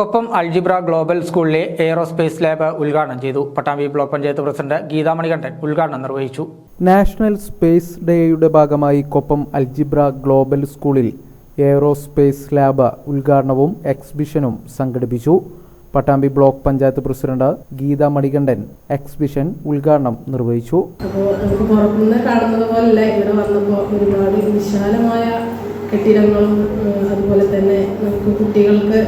Koppam algebra global സ്കൂളിലെ aerospace lab ഉദ്ഘാടനം ചെയ്തു. പട്ടാമ്പി ബ്ലോക്ക് പഞ്ചായത്ത് പ്രസിഡന്റ് ഗീതാ മണികണ്ഠൻ ഉദ്ഘാടനം നിർവഹിച്ചു. നാഷണൽ സ്പേസ് ഡേയുടെ ഭാഗമായി കൊപ്പം അൽജിബ്ര ഗ്ലോബൽ സ്കൂളിൽ എയ്റോസ്പേസ് ലാബ് ഉദ്ഘാടനവും എക്സിബിഷനും സംഘടിപ്പിച്ചു. Pattambi block panchayat president Geetha Manikandan exhibition ഉദ്ഘാടനം നിർവഹിച്ചു. കാണുന്നത് ഇവിടെ വന്നപ്പോൾ ഒരുപാട് വിശാലമായ കെട്ടിടങ്ങളും അതുപോലെ തന്നെ നമുക്ക് കുട്ടികൾക്ക്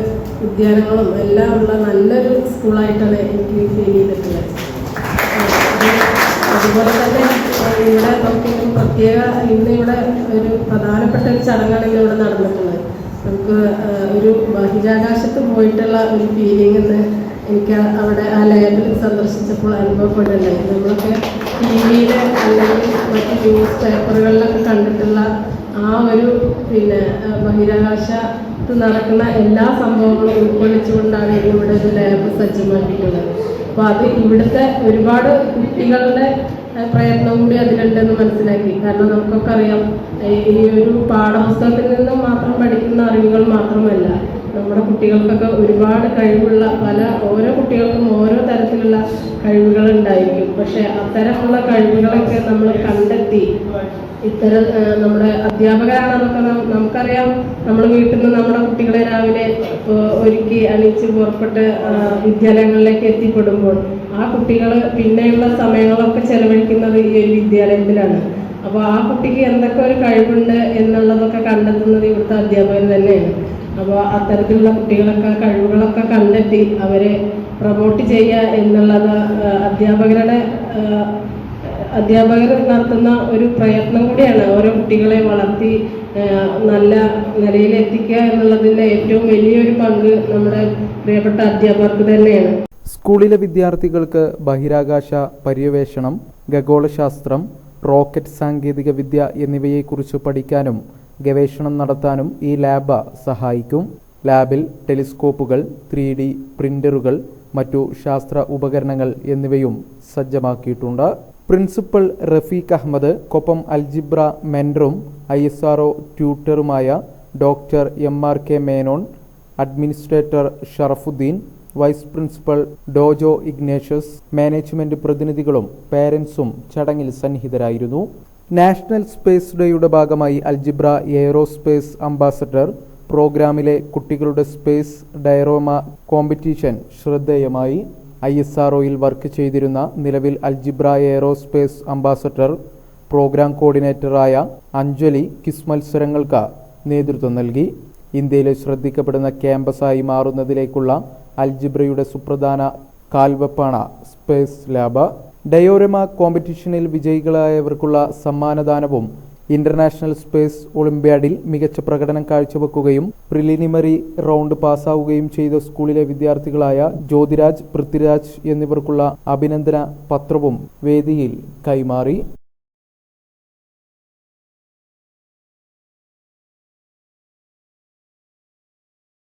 ഉദ്യാനങ്ങളും എല്ലാം ഉള്ള നല്ലൊരു സ്കൂളായിട്ടാണ് എനിക്ക് ഫീൽ ചെയ്തിട്ടുള്ളത്. അതുപോലെ തന്നെ ഇവിടെ നമുക്ക് പ്രത്യേക ഇന്ന് ഇവിടെ ഒരു പ്രധാനപ്പെട്ട ഒരു ചടങ്ങാണ് ഇന്ന് ഇവിടെ നടന്നിട്ടുള്ളത്. നമുക്ക് ഒരു ബഹിരാകാശത്ത് പോയിട്ടുള്ള ഒരു ഫീലിംഗ് എന്ന് എനിക്ക് അവിടെ ആ ലാബിൽ സന്ദർശിച്ചപ്പോൾ അനുഭവപ്പെടുന്നുണ്ടായി നമ്മളൊക്കെ ടി വിയിൽ അല്ലെങ്കിൽ മറ്റ് ന്യൂസ് പേപ്പറുകളിലൊക്കെ കണ്ടിട്ടുള്ള ആ ഒരു പിന്നെ ഏഹ് ബഹിരാകാശത്ത് നടക്കുന്ന എല്ലാ സംഭവങ്ങളും ഉൾക്കൊള്ളിച്ചുകൊണ്ടാണ് ഇവിടെ ഒരു ലാബ് സജ്ജമാക്കിയിട്ടുള്ളത്. അപ്പോൾ അത് ഇവിടുത്തെ ഒരുപാട് കുട്ടികളുടെ പ്രയത്നം കൂടി അതിലുണ്ടെന്ന് മനസ്സിലാക്കി. കാരണം നമുക്കൊക്കെ അറിയാം ഈ ഒരു പാഠപുസ്തകത്തിൽ നിന്നും മാത്രം പഠിക്കുന്ന അറിവുകൾ മാത്രമല്ല നമ്മുടെ കുട്ടികൾക്കൊക്കെ ഒരുപാട് കഴിവുള്ള പല ഓരോ കുട്ടികൾക്കും ഓരോ തരത്തിലുള്ള കഴിവുകൾ ഉണ്ടായിരിക്കും. പക്ഷെ അത്തരമുള്ള കഴിവുകളൊക്കെ നമ്മൾ കണ്ടെത്തി ഇത്തരം നമ്മുടെ അധ്യാപകരാണെന്നൊക്കെ നം- നമുക്കറിയാം. നമ്മൾ വീട്ടിൽ നിന്ന് നമ്മുടെ കുട്ടികളെ രാവിലെ ഒരുക്കി അണിയിച്ച് പുറപ്പെട്ട് വിദ്യാലയങ്ങളിലേക്ക് എത്തിപ്പെടുമ്പോൾ ആ കുട്ടികൾ പിന്നെയുള്ള സമയങ്ങളൊക്കെ ചെലവഴിക്കുന്നത് ഈ ഒരു വിദ്യാലയത്തിലാണ്. അപ്പോൾ ആ കുട്ടിക്ക് എന്തൊക്കെ ഒരു കഴിവുണ്ട് എന്നുള്ളതൊക്കെ കണ്ടെത്തുന്നത് ഇവിടുത്തെ അധ്യാപകർ തന്നെയാണ്. അപ്പോൾ അത്തരത്തിലുള്ള കുട്ടികളൊക്കെ കഴിവുകളൊക്കെ കണ്ടെത്തി അവരെ പ്രൊമോട്ട് ചെയ്യുക എന്നുള്ളത് അധ്യാപകരുടെ അധ്യാപകർ നടത്തുന്ന ഒരു പ്രയത്നം കൂടിയാണ് ഓരോ കുട്ടികളെ വളർത്തി നല്ല നിലയിൽ എത്തിക്കുക എന്നുള്ളതിന്റെ ഏറ്റവും വലിയൊരു പങ്ക് നമ്മുടെ പ്രിയപ്പെട്ട അധ്യാപകർക്ക് തന്നെയാണ്. സ്കൂളിലെ വിദ്യാർത്ഥികൾക്ക് ബഹിരാകാശ പര്യവേഷണം ഖഗോളശാസ്ത്രം റോക്കറ്റ് സാങ്കേതിക വിദ്യ എന്നിവയെക്കുറിച്ച് പഠിക്കാനും ഗവേഷണം നടത്താനും ഈ ലാബ് സഹായിക്കും. ലാബിൽ ടെലിസ്കോപ്പുകൾ ത്രീ ഡി പ്രിന്ററുകൾ മറ്റു ശാസ്ത്ര ഉപകരണങ്ങൾ എന്നിവയും സജ്ജമാക്കിയിട്ടുണ്ട്. പ്രിൻസിപ്പൽ റഫീഖ് അഹമ്മദ് കൊപ്പം അൽജിബ്ര മെൻഡറും I S R ട്യൂട്ടറുമായ doctor M R K Menon administrator Sharafuddin vice principal Dojo Ignatius management പ്രതിനിധികളും പേരൻസും ചടങ്ങിൽ സന്നിഹിതരായിരുന്നു. നാഷണൽ സ്പേസ് ഡേയുടെ ഭാഗമായി അൽജിബ്ര എയറോസ്പേസ് അംബാസഡർ പ്രോഗ്രാമിലെ കുട്ടികളുടെ സ്പേസ് ഡയറോമ കോമ്പറ്റീഷൻ ശ്രദ്ധേയമായി. ഐ എസ് ആർഒയിൽ വർക്ക് ചെയ്തിരുന്ന നിലവിൽ അൽജിബ്ര എയറോസ്പേസ് അംബാസഡർ പ്രോഗ്രാം കോർഡിനേറ്ററായ അഞ്ജലി കിസ് മത്സരങ്ങൾക്ക് നേതൃത്വം നൽകി. ഇന്ത്യയിലെ ശ്രദ്ധിക്കപ്പെടുന്ന ക്യാമ്പസായി മാറുന്നതിലേക്കുള്ള അൽജിബ്രയുടെ സുപ്രധാന കാൽവെപ്പാണ് സ്പേസ് ലാബ്. ഡയോരമ കോമ്പറ്റീഷനിൽ വിജയികളായവർക്കുള്ള സമ്മാനദാനവും ഇന്റർനാഷണൽ സ്പേസ് ഒളിമ്പ്യാഡിൽ മികച്ച പ്രകടനം കാഴ്ചവെക്കുകയും പ്രിലിമിനറി റൗണ്ട് പാസ്സാവുകയും ചെയ്ത സ്കൂളിലെ വിദ്യാർത്ഥികളായ ജ്യോതിരാജ് പൃഥ്വിരാജ് എന്നിവർക്കുള്ള അഭിനന്ദന പത്രവും വേദിയിൽ കൈമാറി.